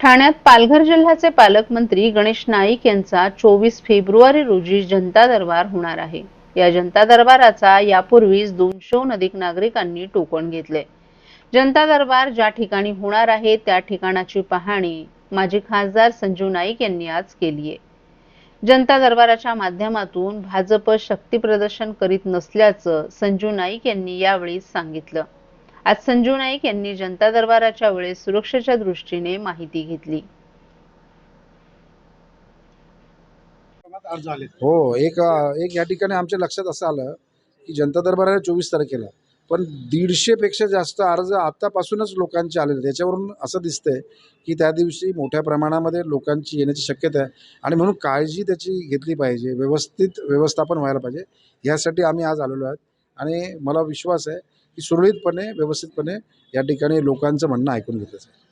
ठाण्यात पालघर जिल्ह्याचे पालकमंत्री गणेश नाईक यांचा चोवीस फेब्रुवारी रोजी जनता दरबार होणार आहे. या जनता दरबाराचा यापूर्वीच दोनशेहून अधिक नागरिकांनी टोकन घेतले. जनता दरबार ज्या ठिकाणी होणार आहे त्या ठिकाणाची पाहणी माजी खासदार संजू नाईक यांनी आज केली आहे. जनता दरबाराच्या माध्यमातून भाजप शक्ती प्रदर्शन करीत नसल्याचं संजू नाईक यांनी यावेळी सांगितलं. आज संजू नाईक यांनी जनता दरबाराच्या वेळेस सुरक्षेच्या दृष्टीने माहिती घेतली. हो एक एक या ठिकाणी आमच्या लक्षात असं आलं की जनता दरबार आहे चोवीस तारखेला. पण दीडशेपेक्षा जास्त अर्ज आत्तापासूनच लोकांचे आलेले आहेत. त्याच्यावरून असं दिसतंय की त्या दिवशी मोठ्या प्रमाणामध्ये लोकांची येण्याची शक्यता आहे. आणि म्हणून काळजी त्याची घेतली पाहिजे. व्यवस्थित व्यवस्थापन व्हायला पाहिजे. ह्यासाठी आम्ही आज आलेलो आहोत. आणि मला विश्वास आहे की सुरळीतपणे व्यवस्थितपणे या ठिकाणी लोकांचं म्हणणं ऐकून घेतलं जाईल.